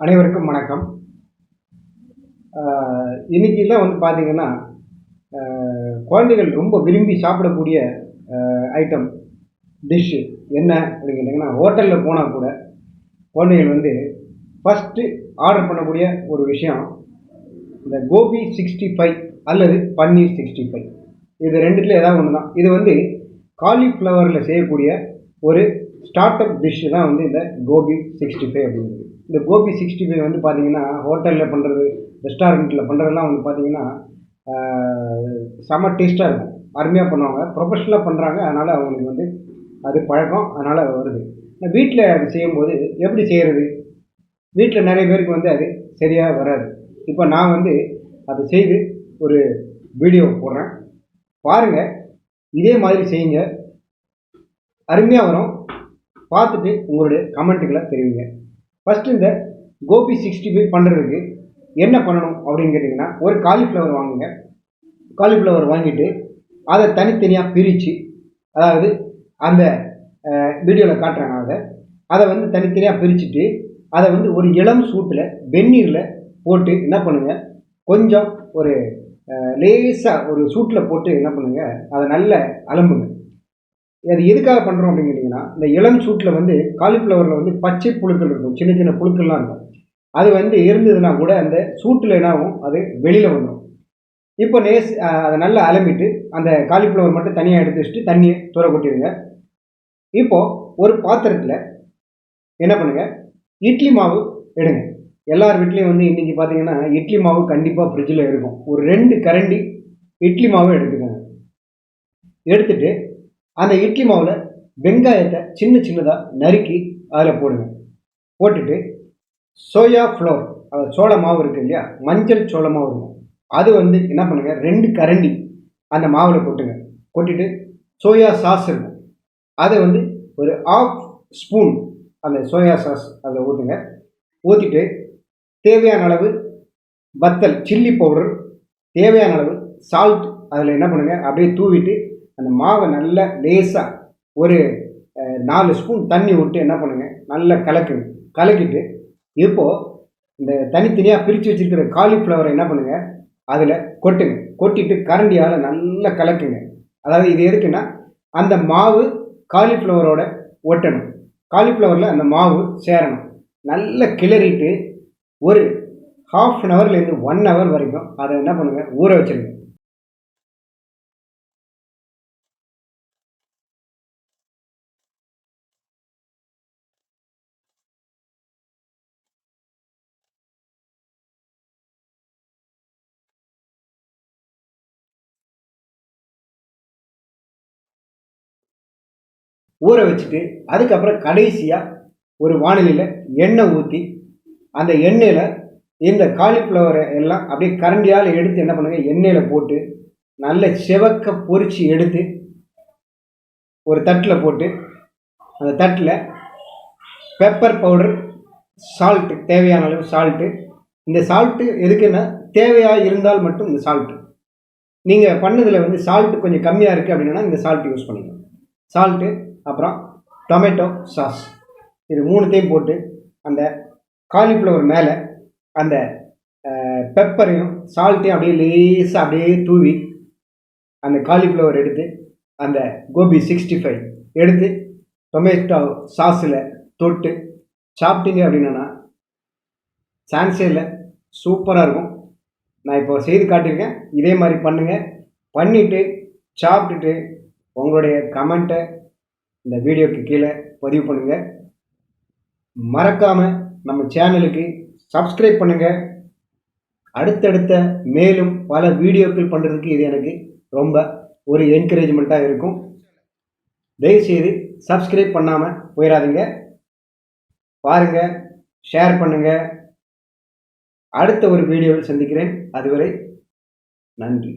அனைவருக்கும் வணக்கம். இன்னைக்கெல்லாம் வந்து பார்த்தீங்கன்னா குழந்தைகள் ரொம்ப விரும்பி சாப்பிடக்கூடிய ஐட்டம் டிஷ்ஷு என்ன அப்படின்னு கேட்டிங்கன்னா ஹோட்டலில் போனால் கூட குழந்தைகள் வந்து ஃபஸ்ட்டு ஆர்டர் பண்ணக்கூடிய ஒரு விஷயம் இந்த கோபி சிக்ஸ்டி ஃபைவ் அல்லது பன்னீர் சிக்ஸ்டி ஃபைவ் இது ரெண்டுத்துல ஏதாவது ஒன்று தான் இது வந்து காலிஃப்ளவரில் செய்யக்கூடிய ஒரு ஸ்டார்ட் அப் டிஷ்ஷு தான் வந்து இந்த கோபி சிக்ஸ்டி ஃபைவ் அப்படிங்கிறது இந்த கோபி சிக்ஸ்டி ஃபைவ் வந்து பார்த்தீங்கன்னா ஹோட்டலில் பண்ணுறது ரெஸ்டாரண்ட்டில் பண்ணுறதுலாம் வந்து பார்த்தீங்கன்னா செம டேஸ்ட்டாக இருக்கும். அருமையாக பண்ணுவாங்க. ப்ரொஃபஷனலாக பண்ணுறாங்க அதனால் அவங்களுக்கு வந்து அது பழக்கம். அதனால் வருது. வீட்டில் அது செய்யும்போது எப்படி செய்கிறது வீட்டில் நிறைய பேருக்கு வந்து அது சரியாக வராது. இப்போ நான் வந்து அதை செய்து ஒரு வீடியோ போடுறேன். பாருங்கள் இதே மாதிரி செய்யுங்க. அருமையாக வரும். பார்த்துட்டு உங்களுடைய கமெண்ட்டுகளை தெரிவிங்க. ஃபஸ்ட்டு இந்த கோபி சிக்ஸ்டி ஃபைவ் பண்ணுறதுக்கு என்ன பண்ணணும் அப்படின்னு கேட்டிங்கன்னா ஒரு காலிஃப்ளவர் வாங்குங்க. காலிஃப்ளவர் வாங்கிட்டு அதை தனித்தனியாக பிரித்து அதாவது அந்த வீடியோவில் காட்டுறாங்க அதை. அதை வந்து தனித்தனியாக பிரிச்சுட்டு அதை வந்து ஒரு இளம் சூட்டில் வெந்நீரில் போட்டு என்ன பண்ணுங்கள் கொஞ்சம் ஒரு லேசாக ஒரு சூட்டில் போட்டு என்ன பண்ணுங்கள் அதை நல்ல அலம்புங்க. அது எதுக்காக பண்ணுறோம் அப்படின்னு கேட்டிங்கன்னா இந்த இளம் சூட்டில் வந்து காலிஃப்ளவரில் வந்து பச்சை புழுக்கள் இருக்கும். சின்ன சின்ன புழுக்கள்லாம் இருக்கும். அது வந்து இருந்ததுன்னா கூட அந்த சூட்டில் என்ன ஆகும்? அது வெளியில் வந்துடும் இப்போ நேஸ் அதை நல்லா அலம்பிட்டு அந்த காலிஃப்ளவர் மட்டும் தனியாக எடுத்து வச்சுட்டு தண்ணியை தூர கொட்டிடுங்க. இப்போது ஒரு பாத்திரத்தில் என்ன பண்ணுங்கள் இட்லி மாவு எடுங்க. எல்லார் வீட்லேயும் வந்து இன்றைக்கி பார்த்தீங்கன்னா இட்லி மாவு கண்டிப்பாக ஃப்ரிட்ஜில் இருக்கும். ஒரு ரெண்டு கரண்டி இட்லி மாவு எடுத்துக்கோங்க. எடுத்துட்டு அந்த இட்லி மாவில் வெங்காயத்தை சின்ன சின்னதாக நறுக்கி அதில் போடுங்க. போட்டுட்டு சோயா ஃப்ளோர் அது சோள மாவு இருக்குது இல்லையா? மஞ்சள் சோள மாவு இருக்கும். அது வந்து என்ன பண்ணுங்கள் ரெண்டு கரண்டி அந்த மாவில் கொட்டுங்க. கொட்டிட்டு சோயா சாஸ் இருக்கும். அதை வந்து ஒரு ஆஃப் ஸ்பூன் அந்த சோயா சாஸ் அதில் ஊற்றுங்க ஊற்றிட்டு தேவையான அளவு வத்தல் சில்லி பவுடர் தேவையான அளவு சால்ட் அதில் என்ன பண்ணுங்கள் அப்படியே தூவிட்டு அந்த மாவை நல்லா லேசாக ஒரு நாலு ஸ்பூன் தண்ணி விட்டு என்ன பண்ணுங்க? நல்லா கலக்குங்க. கலக்கிட்டு இப்போது இந்த தனித்தனியாக பிரித்து வச்சிருக்கிற காலிஃப்ளவரை என்ன பண்ணுங்கள் அதில் கொட்டுங்க. கொட்டிட்டு கரண்டியால் நல்லா கலக்குங்க. அதாவது இது எதுக்குன்னா அந்த மாவு காலிஃப்ளவரோட ஒட்டணும். காலிஃப்ளவரில் அந்த மாவு சேரணும். நல்லா கிளறிட்டு ஒரு ஹாஃப் அன் ஹவர்லேருந்து ஒன் ஹவர் வரைக்கும் அதை என்ன பண்ணுங்கள் ஊற வச்சிருங்க. ஊற வச்சுட்டு அதுக்கப்புறம் கடைசியாக ஒரு வானிலையில் எண்ணெய் ஊற்றி அந்த எண்ணெயில் இந்த காலிஃப்ளவரை எல்லாம் அப்படியே கரண்டியால் எடுத்து என்ன பண்ணுங்கள் எண்ணெயில் போட்டு நல்ல செவக்க பொறிச்சு எடுத்து ஒரு தட்டில் போட்டு அந்த தட்டில் பெப்பர் பவுடர் சால்ட்டு தேவையான அளவு சால்ட்டு இந்த சால்ட்டு எதுக்குன்னா தேவையாக இருந்தால் மட்டும் இந்த சால்ட்டு நீங்கள் பண்ணதில் வந்து சால்ட்டு கொஞ்சம் கம்மியாக இருக்குது அப்படின்னா இந்த சால்ட் யூஸ் பண்ணிக்கலாம் சால்ட்டு அப்புறம் டொமேட்டோ சாஸ் இது மூணுத்தையும் போட்டு அந்த காலிஃப்ளவர் மேலே அந்த பெப்பரையும் சால்ட்டையும் அப்படியே லேசாக அப்படியே தூவி அந்த காலிஃப்ளவர் எடுத்து அந்த கோபி சிக்ஸ்டி ஃபைவ் எடுத்து டொமேட்டோ சாஸில் தொட்டு சாப்பிட்டீங்க அப்படின்னா சான்ஸே இல்லை. சூப்பராக இருக்கும். நான் இப்போ செய்து காட்டியிருக்கேன். இதே மாதிரி பண்ணுங்கள் பண்ணிவிட்டு சாப்பிட்டுட்டு உங்களுடைய கமெண்ட்டை இந்த வீடியோக்கு கீழே பதிவு பண்ணுங்கள் மறக்காமல் நம்ம சேனலுக்கு சப்ஸ்கிரைப் பண்ணுங்கள் அடுத்தடுத்த மேலும் பல வீடியோக்கள் பண்ணுறதுக்கு இது எனக்கு ரொம்ப ஒரு என்கரேஜ்மெண்ட்டாக இருக்கும். தயவுசெய்து சப்ஸ்கிரைப் பண்ணாமல் போயிடாதீங்க. பாருங்கள் ஷேர் பண்ணுங்கள் அடுத்த ஒரு வீடியோவில் சந்திக்கிறேன். அதுவரை நன்றி.